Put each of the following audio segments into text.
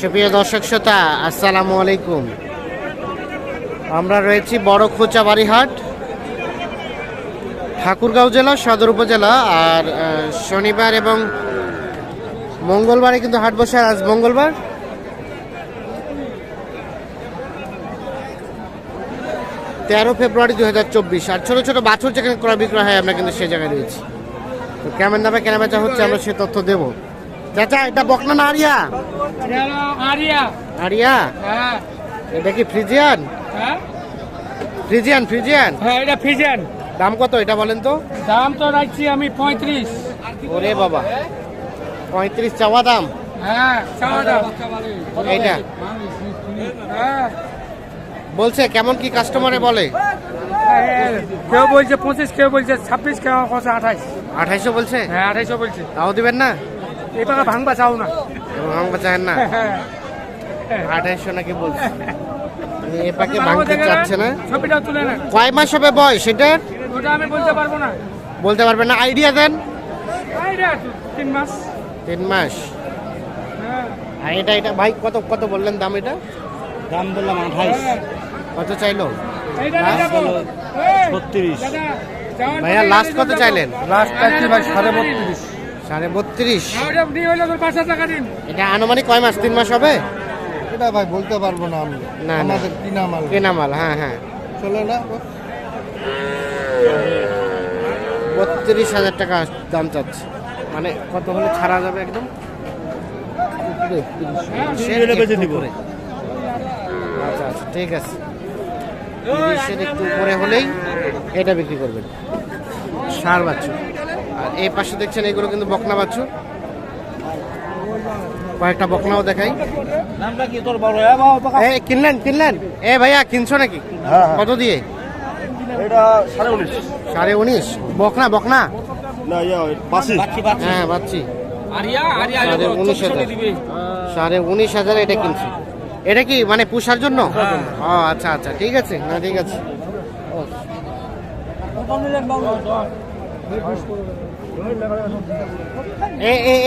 সুপ্রিয় দর্শক শ্রোতা, আসসালামু আলাইকুম। আমরা রয়েছি বড় খোঁচা বাড়িহাট ঠাকুরগাঁও জেলা, সদর উপজেলা, আর শনিবার এবং মঙ্গলবারে কিন্তু হাট বসে, আজ মঙ্গলবার। তেরো ফেব্রুয়ারি দু হাজার চব্বিশ, আর ছোটো ছোটো বাছুর যেখানে ক্রয় বিক্রয় হয়, আমরা কিন্তু সেই জায়গায় রয়েছি। তো কেমন দামে কেনা বেচা হচ্ছে, আমরা সে তথ্য দেবো। চাচা এটা বকনা না আরিয়া? আরিয়া। আরিয়া? হ্যাঁ। এটা কি ফ্রিজিয়ান? হ্যাঁ। Friesian Friesian? হ্যাঁ এটা ফ্রিজিয়ান। দাম কত এটা বলেন তো? দাম তো রাখছি আমি পঁয়ত্রিশ। ওরে বাবা। পঁয়ত্রিশ চাওয়া দাম। হ্যাঁ চাওয়া দাম। এইটা। হ্যাঁ। বলছে কেমন কি কাস্টমারে বলে? কেউ বলছে পঁচিশ কেউ বলছে ছাব্বিশ কেউ বলছে আঠাইশ আঠাইশো বলছে? হ্যাঁ আঠাইশো বলছে। তাও দিবেন না? এবার ভাঙবা চাও না। ভাঙবা চাহেন না। হ্যাঁ আঠাইশো নাকি বলছে। এ পাকে ভাঙতে চাচ্ছে না। ছবিটাও তুলে না কয় মাস হবে বয়স সেটার ওটা আমি বলতে পারব না। বলতে পারবেন না। আইডিয়া দেন। এই তিন মাস। তিন মাস। হ্যাঁ। আর এটা এটা ভাই কত কত বললেন দাম এটা? দাম বললাম আঠাইশ। কত চাইলো? হ্যাঁ, যাব। এই, ছত্রিশ ভাইয়া লাস্ট কত চাইলেন? লাস্ট ভাই সাড়ে বত্রিশ। সাড়ে বত্রিশ। হ্যাঁ, ওটা দিয়ে পাঁচ হাজার টাকা দিন। এটা আনুমানিক কয় মাস? তিন মাস হবে? এটা ভাই বলতে পারব না আমি। না, না। আমাদের কিনা মাল কেনা মাল হ্যাঁ হ্যাঁ। চলে না? বত্রিশ হাজার টাকা দাম চাচ্ছে। মানে কত হলে ছাড়া যাবে একদম? একটু আচ্ছা আচ্ছা ঠিক আছে। তিরিশের একটু উপরে হলেই এটা বিক্রি করবেন। সার বাচ্চু আর এই পাশে দেখছেন এগুলো কিন্তু বকনা বাচ্চু কয়েকটা বকনাও দেখাই। নামটা কি তোর বড় এ কিনলেন কিনলেন? এ ভাইয়া কিনছো নাকি? হ্যাঁ। কত দিয়ে? সাড়ে উনিশ। সাড়ে উনিশ। বকনা বকনা? ইয়া হ্যাঁ আরিয়া সাড়ে উনিশ হাজার। সাড়ে উনিশ হাজার এটা কিনছি। এটা কি মানে পুষার জন্য? ও আচ্ছা আচ্ছা ঠিক আছে। না ঠিক আছে।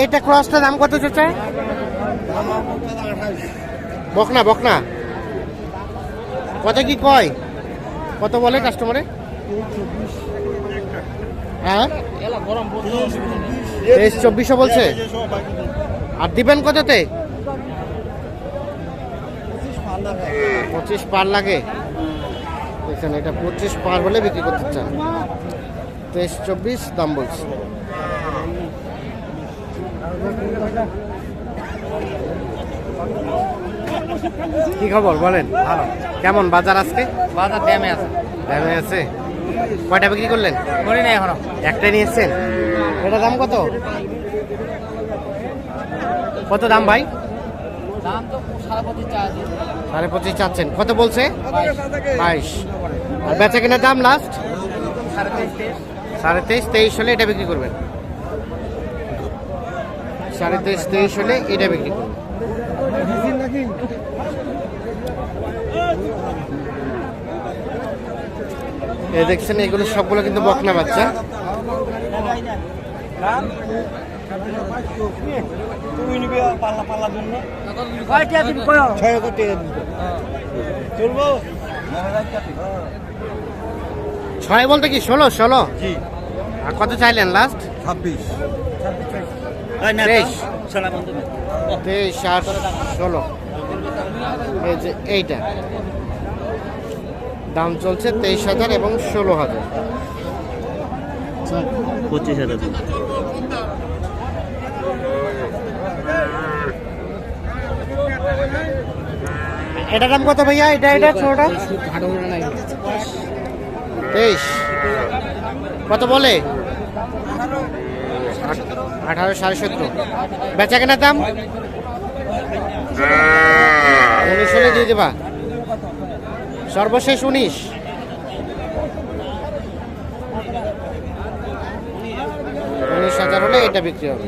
এটা ক্রসটা দাম কত চাচা? বকনা বকনা। কত কি কয়? কত বলে কাস্টমারে হ্যাঁ? তেইশ চব্বিশশো বলছে? আর দিবেন কততে? পঁচিশ পার লাগে। দেখছেন, এটা পঁচিশ পার হলে বিক্রি করতে চান। তেইশ চব্বিশ দাম বলছে। কি খবর বলেন? ভালো। কেমন বাজার আজকে? বাজার ড্যামে আছে। দামে আছে। কয়টা বিক্রি করলেন? করি না এখনও। একটাই নিয়ে এসছেন এটা দাম কত? কত দাম ভাই? সাড়ে পঁচিশ চাচ্ছেন। কত বলছে? বাইশ। আর বেচা কেনার দাম লাস্ট সাড়ে তেইশ। সাড়ে তেইশ তেইশ হলে এটা বিক্রি করবেন। সাড়ে তেইশ তেইশ হলে এটা বিক্রি করবেন। এই দেখছেন, এগুলো সবগুলো কিন্তু বকনা বাচ্চা। ছয় বলতে কি, ষোলো ষোলো? আর কত চাইলেন লাস্ট ছাব্বিশ। তেইশ। তেইশ আট ষোলো। এই যে এইটা। দাম চলছে তেইশ হাজার এবং ষোলো হাজার। পঁচিশ হাজার। এটা দাম কত ভাইয়া? এটা এটা ছোটটা? তেইশ। কত বলে? আঠারো সাড়ে সত্তর বেচা কেনার দাম? উনিশ হলে দিয়ে দেবা। সর্বশেষ উনিশ। উনিশ হাজার হলে এটা বিক্রি হবে।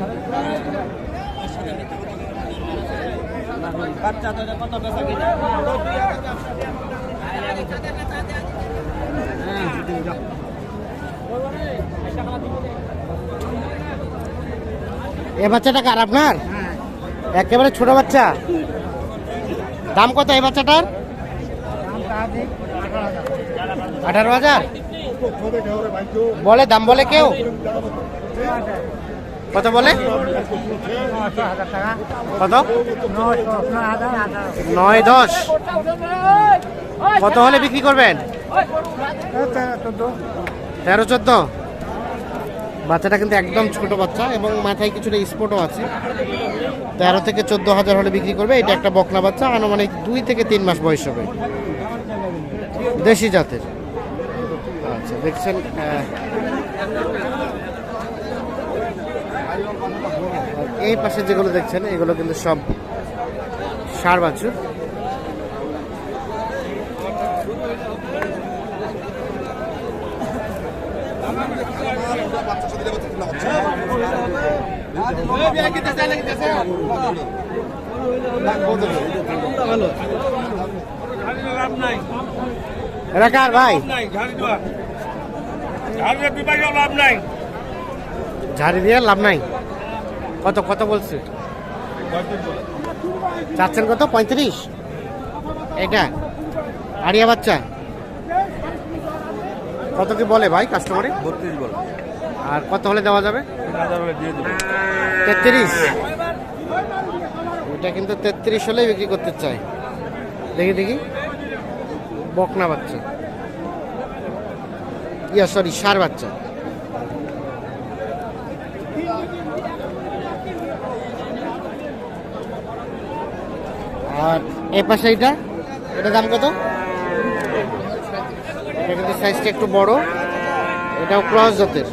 এ বাচ্চাটা কার, আপনার? একেবারে ছোট বাচ্চা। দাম কত এই বাচ্চাটার? আঠারো হাজার। বলে, দাম বলে কেউ? কত বলে? কত? নয় দশ। কত হলে বিক্রি করবেন? তেরো চোদ্দ। বাচ্চাটা কিন্তু একদম ছোট বাচ্চা এবং মাথায় কিছুটা স্পটও আছে। তেরো থেকে চোদ্দ হাজার হলে বিক্রি করবে, এটা একটা বকনা বাচ্চা, আনুমানিক দুই থেকে তিন মাস বয়স হবে। দেশি জাতের। আচ্ছা দেখছেন এই পাশে যেগুলো দেখছেন, এগুলো কিন্তু সব সার বাছুর। এরা কার ভাই? লাভ নাই ঝাড়ি দিয়ে লাভ নাই। কত কত বলছে? চাচ্ছেন কত? পঁয়ত্রিশ? এটা আড়িয়া বাচ্চা? কত কি বলে ভাই কাস্টমারে বত্রিশ বল। আর কত হলে দেওয়া যাবে? তেত্রিশ। এটা কিন্তু তেত্রিশ হলেই বিক্রি করতে চাই। দেখি দেখি। বকনা বাচ্চা। ইয়া সরি সার বাচ্চা। আর এ পাশে এটা এটা দাম কত? এটা কিন্তু সাইজটা একটু বড়। এটাও ক্রস জাতের।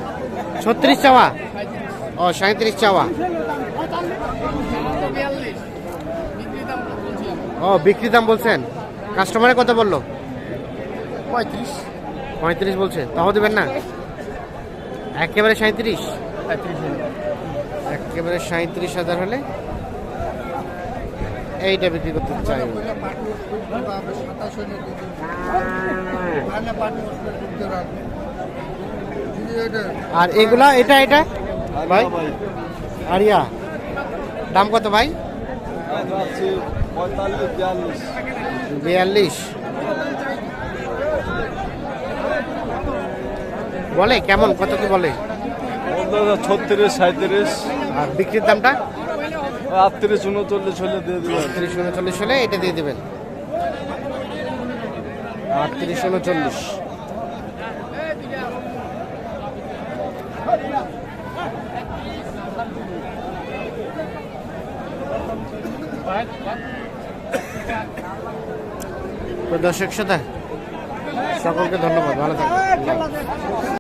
ছত্রিশ চাওয়া। ও সাঁত্রিশ চাওয়া। ও বিক্রি দাম বলছেন। কাস্টমারে কত বলল? পঁয়ত্রিশ। পঁয়ত্রিশ বলছে। তাও দেবেন না? একেবারে সাঁত্রিশ একেবারে সাঁত্রিশ হাজার হলে এইটা বিক্রি করতে চাই। আর এগুলা এটা এটা? ভাই? আরিয়া দাম কত ভাই? বিয়াল্লিশ। বিয়াল্লিশ বলে কেমন কত কি বলে? ছত্রিশ সাঁত্রিশ আর বিক্রির দামটা? আটত্রিশ উনচল্লিশ হলে দিয়ে দেবেন। আটত্রিশ উনচল্লিশ হলে এটা দিয়ে দেবেন। আটত্রিশ উনচল্লিশ। তো দর্শক শ্রোতা সকলকে ধন্যবাদ ভালো থাকবেন